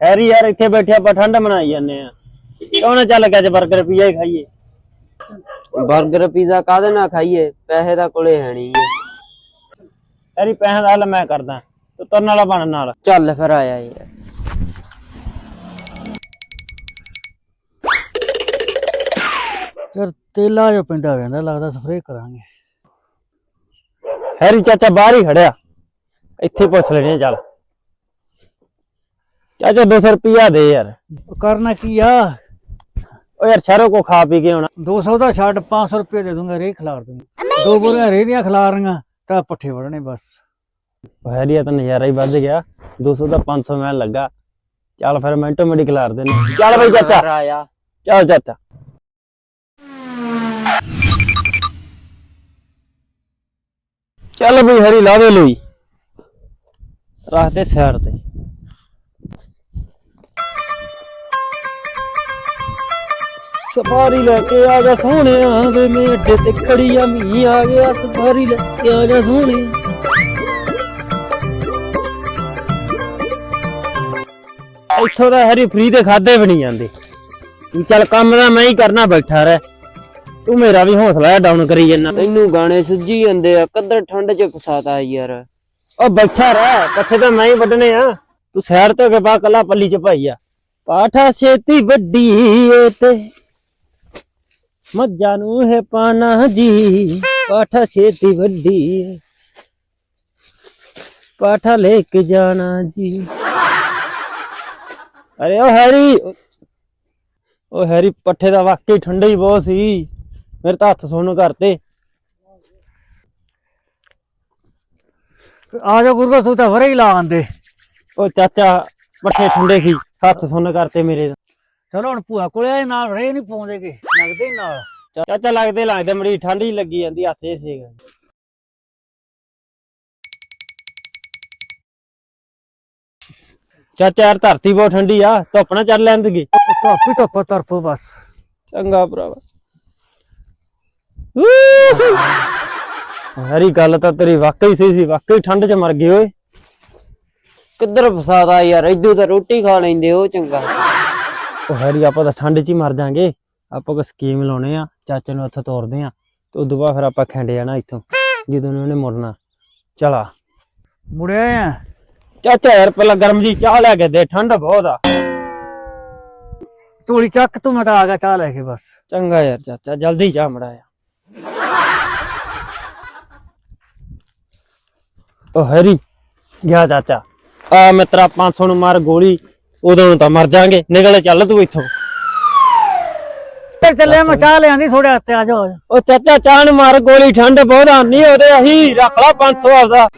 Harry ਯਾਰ ਇੱਥੇ ਬੈਠੇ ਆਪਾਂ ਠੰਡ ਮਨਾਈ ਜਾਂਦੇ ਆ। ਕਿਉਂ ਨਾ ਚੱਲ ਕੇ ਅੱਜ 버ਗਰ ਪੀਜ਼ਾ ਹੀ ਖਾਈਏ? 버ਗਰ ਪੀਜ਼ਾ ਕਾਹਦੇ ਨਾਲ ਖਾਈਏ? ਪੈਸੇ ਤਾਂ ਕੋਲੇ ਹੈ ਨਹੀਂ ਹੈਰੀ ਪੈਸੇ ਦਾ ਹੱਲ ਮੈਂ ਕਰਦਾ ਤੂੰ ਤੁਰਨ ਵਾਲਾ ਬਣ ਨਾਲ। ਚੱਲ ਫਿਰ ਆਇਆ ਯਾਰ ਯਾਰ ਤੇਲਾ ਜੋ ਪਿੰਡਾ ਵੈਂਦਾ ਲੱਗਦਾ ਸਪਰੇਅ ਕਰਾਂਗੇ। ਹੈਰੀ ਚਾਚਾ ਬਾਹਰ ਹੀ ਖੜਿਆ। ਇੱਥੇ ਪੁੱਛ ਲੈਣੇ ਆ ਚੱਲ। ਚਾਚਾ 200 ਰੁਪਿਆ ਦੇ ਯਾਰ। ਉਹ ਕਰਨਾ ਕੀ ਆ? ਓ ਯਾਰ ਸ਼ਹਿਰੋਂ ਕੋ ਖਾ ਪੀ ਕੇ ਆਉਣਾ। 200 ਦਾ ਛੱਡ 500 ਰੁਪਏ ਦੇ ਦੂੰਗਾ ਰੇ ਖਿਲਾਰ ਦੂੰਗਾ। ਦੋ ਬੋਰੀਆਂ ਰੇ ਦੀਆਂ ਖਿਲਾਰ ਰੀਆਂ ਤਾਂ ਪੱਠੇ ਵੜਨੇ ਬਸ। ਓ ਹੈਰੀ ਆ ਤਾਂ ਨਜ਼ਾਰਾ ਹੀ ਵੱਧ ਗਿਆ। 200 ਦਾ 500 ਮੈਂ ਲੱਗਾ। ਚੱਲ ਫਿਰ ਮਿੰਟੋ ਮਿੰਟ ਖਿਲਾਰ ਦੇਣੇ ਚੱਲ ਬਈ ਚਾਚਾ। ਚੱਲ ਚਾਚਾ। ਚੱਲ ਬਈ ਹਰੀ ਲਾ ਦੇ ਲੋਈ। ਰੱਖ ਦੇ ਸਾਈਡ ਤੇ। ਸਫਾਰੀ ਲੈ ਕੇ ਆ ਜਾ ਸੋਹਣਿਆ ਵੇ ਮੈਂ ਅੱਡੇ ਤੇ ਖੜੀ ਆ ਮੀ ਆ ਗਿਆ ਸਫਾਰੀ ਲੈ ਕੇ ਆ ਜਾ ਸੋਹਣਿਆ। ਇੱਥੋਂ ਦਾ ਹਰੀ ਫ੍ਰੀ ਦੇ ਖਾਦੇ ਵੀ ਨਹੀਂ ਜਾਂਦੇ। ਤੂੰ ਚੱਲ ਕੰਮ ਦਾ ਮੈਂ ਹੀ ਕਰਨਾ ਬੈਠਾ ਰਹਿ। ਤੂੰ ਮੇਰਾ ਵੀ ਹੌਸਲਾ ਡਾਊਨ ਕਰੀ ਜੰਨਾ। ਤੈਨੂੰ ਗਾਣੇ ਸੁੱਜੀ ਜਾਂਦੇ ਆ ਕਦਰ ਠੰਡ ਚ ਫਸਾਤਾ ਯਾਰ। ਉਹ ਬੈਠਾ ਰਹਿ ਪੱਠੇ ਤਾਂ ਮੈਂ ਹੀ ਵੱਢਣੇ ਆ। ਤੂੰ ਸੈਰ ਤੋਂ ਕੇ ਬਾ ਕੱਲਾ ਪੱਲੀ ਚ ਭਾਈ ਆ। ਪਾਠਾ ਛੇਤੀ ਵੱਡੀ ਏ ਤੇ। ਮੱਝਾਂ ਨੂੰ ਹੈ ਪਾਣਾ ਜੀ। ਪਾਠਾ ਛੇਤੀ ਵੱਡੀ। ਪਾਠਾ ਲੈ ਕੇ ਜਾਣਾ ਜੀ। ਅਰੇ ਉਹ ਹੈਰੀ ਉਹ ਹੈਰੀ ਪੱਠੇ ਦਾ ਵਾਕਈ ਠੰਡਾ ਹੀ ਬਹੁਤ ਸੀ। ਮੇਰੇ ਤਾਂ ਹੱਥ ਸੁਣਨ ਕਰਤੇ। ਆ ਜਾ ਗੁਰਗਾ ਤੂੰ ਤਾਂ ਵਰੇ ਹੀ ਲਾ ਆਂਦੇ। ਉਹ ਚਾਚਾ ਪੱਠੇ ਠੰਡੇ ਸੀ ਹੱਥ ਸੁੰਨ ਕਰਤੇ ਮੇਰੇ ਚਲੋ ਹੁਣ ਭੂਆ ਕੋਲੇ ਨਾਲ ਰੇ ਨਹੀਂ ਪਾਉਂਦੇਗੇ ਲੱਗਦੇ ਹੀ ਨਾਲ। ਚਾਚਾ ਲੱਗਦੇ ਲੱਗਦੇ ਮੜੀ ਠੰਡ ਹੀ ਲੱਗੀ ਜਾਂਦੀ ਹੱਥ ਇਹ ਸੀਗਾ। ਚਾਚਾ ਯਾਰ ਧਰਤੀ ਬਹੁਤ ਠੰਡੀ ਆ ਧੁੱਪ ਨਾ ਚੱਲ ਲੈਂਦਗੀ ਧੁੱਪ ਹੀ ਧੁੱਪ ਤਰਫੋ ਬਸ। ਚੰਗਾ ਭਰਾਵਾ। ਹਰੀ ਗੱਲ ਤਾਂ ਤੇਰੀ ਵਾਕਈ ਸਹੀ ਸੀ ਵਾਕਈ ਠੰਡ 'ਚ ਮਰ ਗਏ ਓਏ। ਕਿੱਧਰ ਫਸਾਤਾ ਯਾਰ ਇਦੋਂ ਤਾਂ ਰੋਟੀ ਖਾ ਲੈਂਦੇ ਉਹ ਚੰਗਾ। ਉਹ ਹੈਰੀ ਆਪਾਂ ਤਾਂ ਠੰਡ 'ਚ ਹੀ ਮਰ ਜਾਾਂਗੇ। ਆਪਾਂ ਕੋ ਸਕੀਮ ਲਾਉਣੇ ਆ ਚਾਚੇ ਨੂੰ ਇੱਥੇ ਤੋਰਦੇ ਆ। ਤੇ ਉਦੋਂ ਬਾਅਦ ਫਿਰ ਆਪਾਂ ਖੰਡ ਜਾਣਾ ਇੱਥੋਂ ਜਦੋਂ ਉਹਨੇ ਮੁੜਨਾ। ਚਲਾ ਮੁੜਿਆ ਆ? ਚਾਚਾ ਯਾਰ ਪਹਿਲਾਂ ਗਰਮ ਜੀ ਚਾਹ ਲੈ ਕੇ ਦੇ ਠੰਡ ਬਹੁਤ ਆ। ਝੋਲੀ ਚੱਕ ਤੂੰ ਮੈਂ ਤਾਂ ਆ ਗਿਆ ਚਾਹ ਲੈ ਕੇ ਬਸ। ਚੰਗਾ ਯਾਰ ਚਾਚਾ ਜਲਦੀ ਚਾਹ ਮੜਾਇਆ ਉਹ ਹੈਰੀ ਗਿਆ ਚਾਚਾ। ਆ ਮੈਂ ਤੇਰਾ 500 ਨੂੰ ਮਾਰ ਗੋਲੀ। ਉਦੋਂ ਨੂੰ ਤਾਂ ਮਰ ਜਾਾਂਗੇ। ਨਿਕਲ ਚੱਲ ਤੂੰ ਇੱਥੋਂ। ਤੇ ਚੱਲੇ ਮੈਂ ਚਾਹ ਲੈ ਆਂਦੀ ਥੋੜੇ ਹੱਥੇ ਆ ਜਾ ਉਹ ਚਾਚਾ ਚਾਹ ਨੂੰ ਮਾਰ ਗੋਲੀ ਠੰਡ ਬਹੁਤ ਆਨੀ ਉਹਦੇ ਅਹੀ ਰੱਖ ਲਾ 500 ਆਪਦਾ।